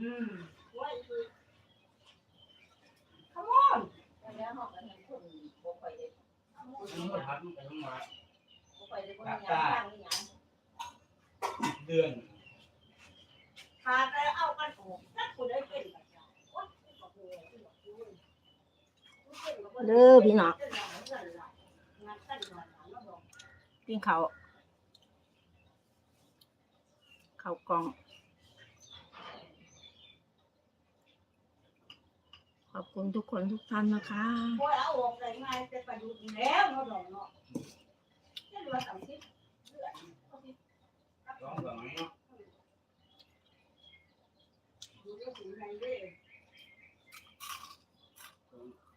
อืมว่าคือขโมยแล้วหอกกันทั้งคนบ่ค่อยได้มันก็ทัดมันไปทั้งมาบ่ค่อยได้บ่มีหยังทางนี่หยังเดือนขาดแล้วเอากันออกถ้าคุณได้เป็นแบบนี้โอ๊ยขอบคุณที่บอกด้วยเด้อพี่น้องงานตั้งหน่อกกินเขาเขากอง ขอบคุณทุกคนทุกท่านนะคะโอ้ยเอาออกได้ง่ายแต่ประยุทธ์แล้วเนาะดอกเนาะเช่นว่าสามสิบเดือนเขาสิร้องแบบไหนเนาะดูเรื่องถึงไหนเด้อ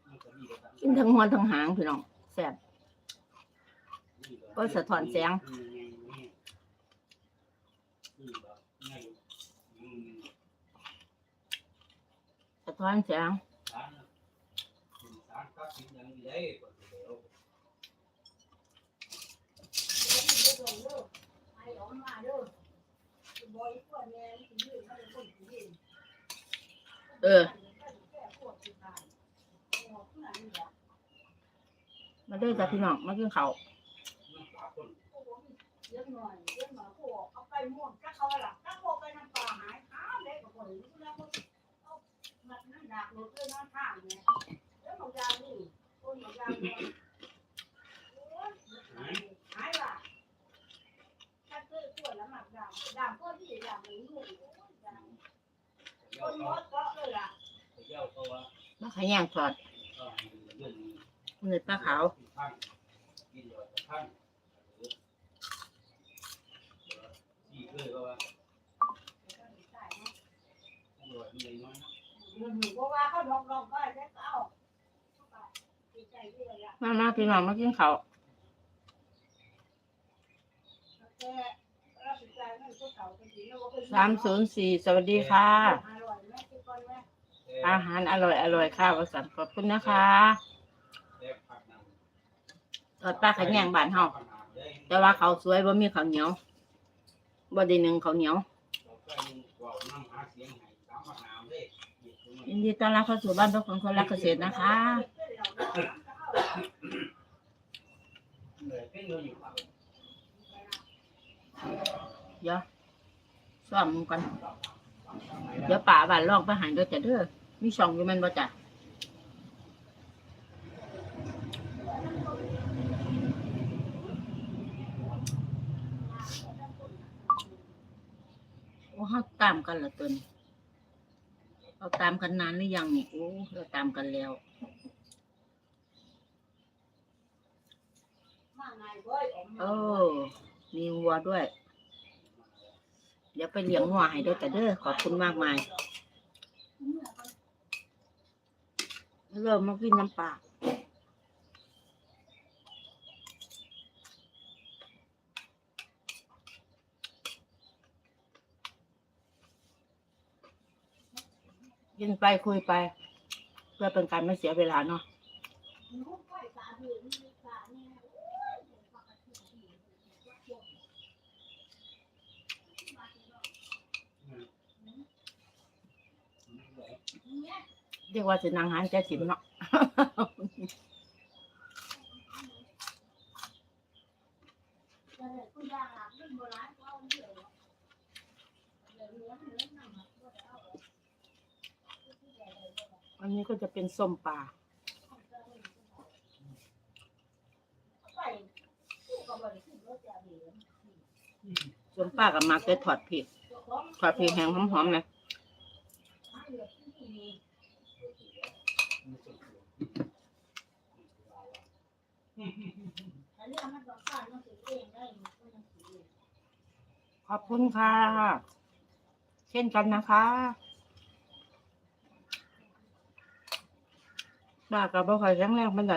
มันก็ดีกว่ากินทั้งหัวทั้งหางพี่น้องแซ่บก็สะท้อนแสงสะท้อนแสง เอ้อมาเด้อบ่อยกว่าแม่นมาเป็นคนสิยืนเออ มาเด้อจ้ะพี่น้อง มากินเขาว ม่วงจักเขาหายข้าวเล็กกว่าคนแล้วพวกเอามันนั่นดักรถด้วยน้ำข้างเนี่ยแล้วหมอกยางนี่คนหมอกยางเนี่ยหายว่ะขวดแล้วหมักดำดำก็ที่ดำมันนุ่มคนมดก็เลยล่ะเจ้าตัวมาขย่างทอดเรื่องเนื้อปลาขาวเพราะว่าเขาลองลองก็จะ มามาพี่น้องมากินเขาสามศูนย์สี่สวัสดีค่ะ อาหารอร่อยอร่อยค่ะวสันต์ขอบคุณนะคะแต่ผักนั้นทอดปลาขย่างบ้านเฮาแต่ว่าเขาสวยบ่มีข้าวเหนียวบ่ได้นึ่งข้าวเหนียวยินดีต้อนรับเข้าสู่บ้านพักของคนรักเกษตรนะคะ เดี๋ยวซ่อมกัน เดี๋ยวป่าบ้านลองไปหายด้วยจ้ะเด้อมีช่องอยู่แมันบ่จ้ะโอ้เขาตามกันเหรอตัวนี้เราตามกันนานหรือยังนี่โอ้เราตามกันแล้ว โอ้มีวัวด้วย เดี๋ยวไปเลี้ยงวัวให้ด้วยแต่เด้อขอบคุณมากมาย เริ่มมากินน้ำปลากินไปคุยไป เพื่อเป็นการไม่เสียเวลาเนาะ เรียกว่าสินางหานใจสิมเนาะ อันนี้ก็จะเป็นส้มปลาส้มปลากับมักได้ถอดพริกถอดพริกแห้งหอมๆนะ ขอบคุณค่ะ เช่นกันนะคะบากับบ่ค่อยแข็งแรงปานใด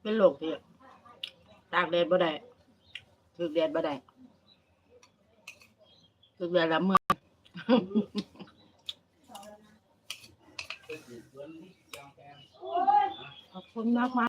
เป็นโรคที่ตากแดดบ่ได้ถึกแดดบ่ได้ถึกแดดละเมื่อ ขอบคุณมากมาก